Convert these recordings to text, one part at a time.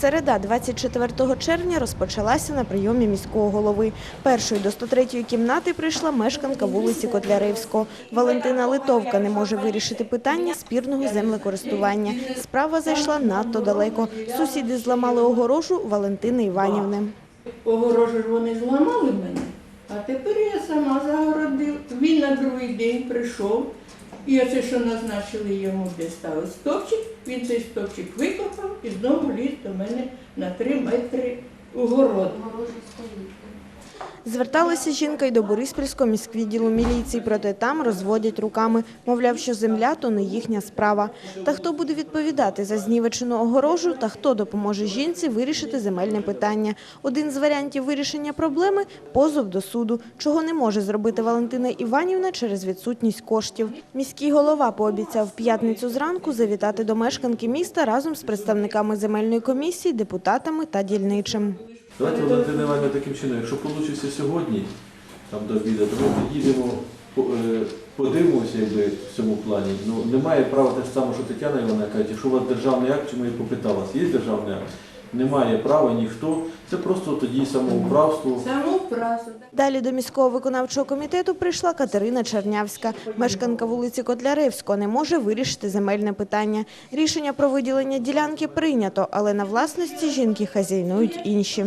Середа 24 червня розпочалася на прийомі міського голови. Першою до 103-ї кімнати прийшла мешканка вулиці Котляревського. Валентина Литовка не може вирішити питання спірного землекористування. Справа зайшла надто далеко. Сусіди зламали огорожу Валентини Іванівни. Огорожу вони зламали мене, а тепер я сама загородив. Він на другий день прийшов. І оце, що назначили йому, де ставив стовпчик, він цей стовпчик викопав і знову ліз до мене на три метри у город. Зверталася жінка й до Бориспільського міськвідділу міліції, проте там розводять руками. Мовляв, що земля – то не їхня справа. Та хто буде відповідати за знівечену огорожу та хто допоможе жінці вирішити земельне питання? Один з варіантів вирішення проблеми – позов до суду, чого не може зробити Валентина Іванівна через відсутність коштів. Міський голова пообіцяв в п'ятницю зранку завітати до мешканки міста разом з представниками земельної комісії, депутатами та дільничим. Давайте, Валентина Івановна, таким чином, якщо вийде сьогодні, там до обіду, то ми поїдемо, е, подивимося якби, в цьому плані. Ну, немає права те ж саме, що Тетяна Івановна каже, якщо у вас державний акт, чому я попитала, є державний акт? Немає права ніхто. Це просто тоді самоуправство. Далі до міського виконавчого комітету прийшла Катерина Чернявська. Мешканка вулиці Котляревського не може вирішити земельне питання. Рішення про виділення ділянки прийнято, але на власності жінки хазяйнують інші.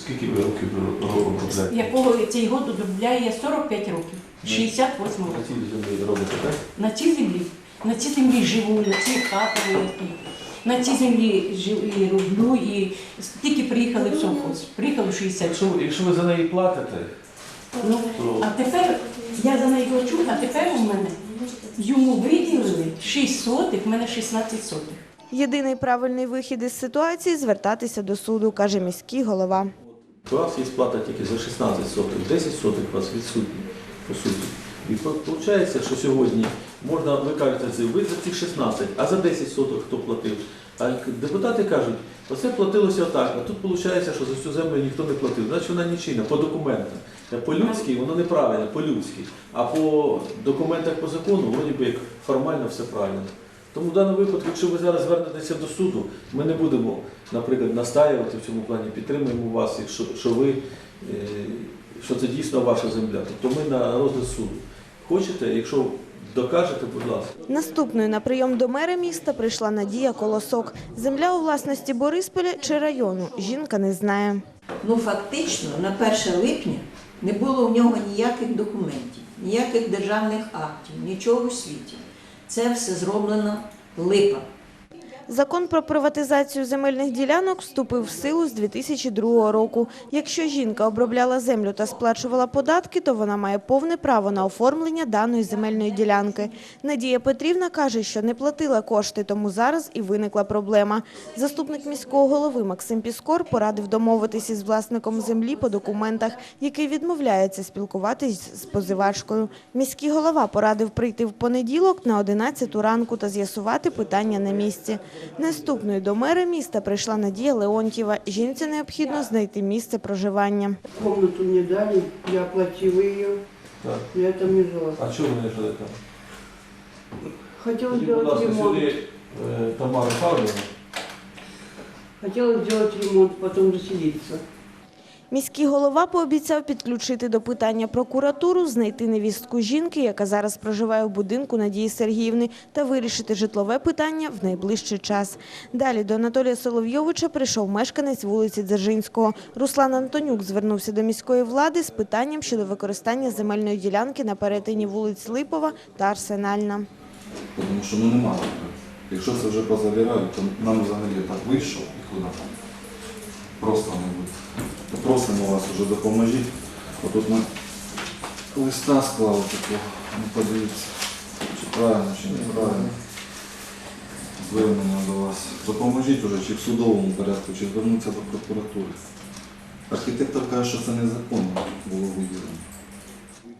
Скільки ви років робимо якого цей год доробляє 45 років, 68 На років. цій землі робите, так? На цій землі, на цій землі живу, на цій хата великій. На цій землі живу і роблю, і тільки приїхали в совхоз. Приїхали в 60 Якщо, якщо ви за неї платите, Ну, а тепер я за неї плачу, а тепер у мене йому виділили 6 сотих, в мене 16 сотих. Єдиний правильний вихід із ситуації – звертатися до суду, каже міський голова. У вас є сплата тільки за 16 сотих, 10 сотих у вас відсутні, по суті. І виходить, що сьогодні можна, ви кажете, ви за цих 16, а за 10 сотих хто платив? А депутати кажуть, оце платилося отак, а тут виходить, що за цю землю ніхто не платив. Значить вона нічийна, по документам. По-людськи воно неправильно, по-людськи. А по документах по закону, вроді би як формально все правильно. Тому в даному випадку, якщо ви зараз звернетеся до суду, ми не будемо, наприклад, настаювати в цьому плані, підтримуємо вас, якщо що ви, е, що це дійсно ваша земля. Тобто ми на розгляд суду. Хочете, якщо докажете, будь ласка. Наступною на прийом до мера міста прийшла Надія Колосок. Земля у власності Борисполя чи району – жінка не знає. Ну, фактично, на 1 липня не було в нього ніяких документів, ніяких державних актів, нічого у світі. Це все зроблено липа. Закон про приватизацію земельних ділянок вступив в силу з 2002 року. Якщо жінка обробляла землю та сплачувала податки, то вона має повне право на оформлення даної земельної ділянки. Надія Петрівна каже, що не платила кошти, тому зараз і виникла проблема. Заступник міського голови Максим Піскор порадив домовитися із власником землі по документах, який відмовляється спілкуватись з позивачкою. Міський голова порадив прийти в понеділок на 11 ранку та з'ясувати питання на місці. Наступною до мера міста прийшла Надія Леонтьєва. Жінці необхідно знайти місце проживання. Комнату мне дали, я оплатила її. Так. я там не жила. А чого ви не жили там? Хотіла Скажіть, будь сделать ласка, ремонт. сюди е, Тамара Павлівна. Хотіла зробити ремонт, потім заселиться. Міський голова пообіцяв підключити до питання прокуратуру, знайти невістку жінки, яка зараз проживає в будинку Надії Сергіївни, та вирішити житлове питання в найближчий час. Далі до Анатолія Соловйовича прийшов мешканець вулиці Дзержинського. Руслан Антонюк звернувся до міської влади з питанням щодо використання земельної ділянки на перетині вулиць Липова та Арсенальна. Тому що ну немає. Якщо це вже позавіряють, то нам взагалі так вийшов і куди. Просто не буде. Просимо вас вже допоможіть. Отут ми листа склали такого, ну подивіться, чи правильно, чи неправильно. Звернення до вас. Допоможіть уже чи в судовому порядку, чи звернутися до прокуратури. Архітектор каже, що це незаконно було виділено.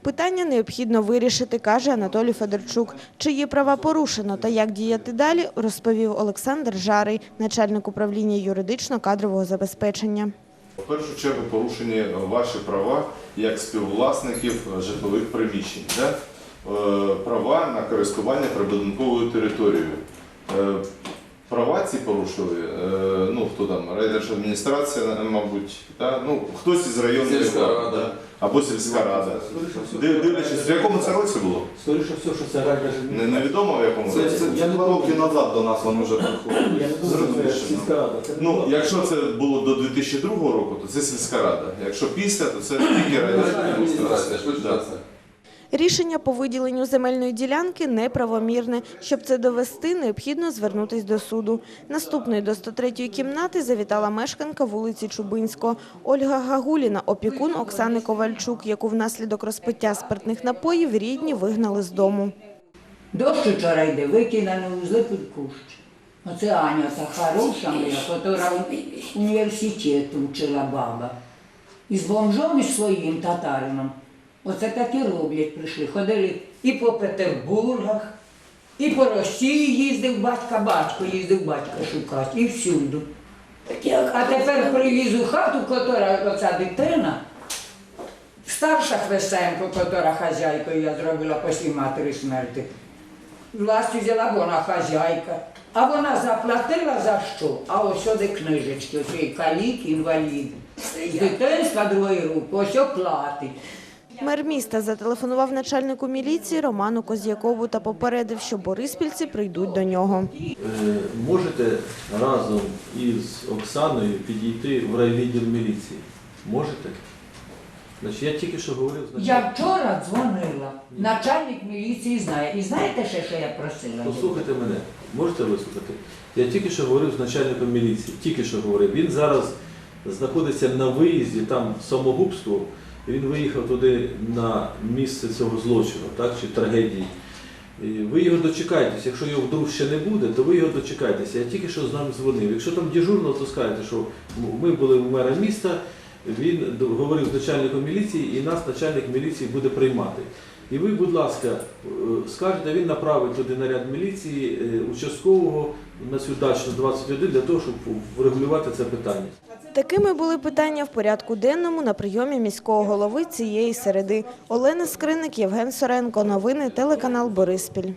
Питання необхідно вирішити, каже Анатолій Федорчук. Чиї права порушено та як діяти далі, розповів Олександр Жарий, начальник управління юридично-кадрового забезпечення. В першу чергу порушені ваші права як співвласників житлових приміщень. Е, права на користування прибудинковою територією. Права ці порушили, е, ну хто там, райдержадміністрація, е, мабуть, да? ну хтось із районної Сільська влади, рада. да? або сільська рада. Див- Дивлячись, в якому це році було? Скоріше всього, що це. Не- Невідомо в якому Це, році. це, це два роки назад до нас вони вже приходили. Я не думаю, що це сільська рада. Це Ну, була- якщо це було до 2002 року, то це сільська рада. Якщо після, то це тільки райдержадміністрація. Да. Рішення по виділенню земельної ділянки неправомірне. Щоб це довести, необхідно звернутись до суду. Наступною до 103-ї кімнати завітала мешканка вулиці Чубинського. Ольга Гагуліна, опікун Оксани Ковальчук, яку внаслідок розпиття спиртних напоїв рідні вигнали з дому. Дощ вчора йде, викинули узли під кущ. Оце Аня та хороша моя, яка в університеті вчила баба. І з бомжом і своїм татарином. Оце так і роблять, прийшли. Ходили і по Петербургах, і по Росії їздив батька, батько їздив батька шукати, і всюди. А тепер привіз у хату, котра оця дитина, старша Хвесенко, котра хазяйкою я зробила після матері смерті. Власть взяла, вона хазяйка. А вона заплатила за що? А ось сюди книжечки, ось і калік, інвалід. З дитинства другої руки, ось оплатить. Мер міста зателефонував начальнику міліції Роману Козьякову та попередив, що бориспільці прийдуть до нього. Е, Можете разом із Оксаною підійти в райвідділ міліції? Можете? Значить, я тільки що говорив з. Я вчора дзвонила. Начальник міліції знає. І знаєте ще, що я просила? Послухайте мене, можете вислухати? Я тільки що говорив з начальником міліції, тільки що говорив. Він зараз знаходиться на виїзді, там самогубство. Він виїхав туди на місце цього злочину, так, чи трагедії. І ви його дочекаєтесь. Якщо його вдруг ще не буде, то ви його дочекаєтеся. Я тільки що з нами дзвонив. Якщо там дежурно, то скажете, що ми були в мера міста, він говорив з начальником міліції, і нас начальник міліції буде приймати. І ви, будь ласка, е, скажете, він направить туди наряд міліції е, участкового на цю дачну 21 для того, щоб врегулювати це питання. Такими були питання в порядку денному на прийомі міського голови цієї середи. Олена Скриник, Євген Соренко. Новини телеканал Бориспіль.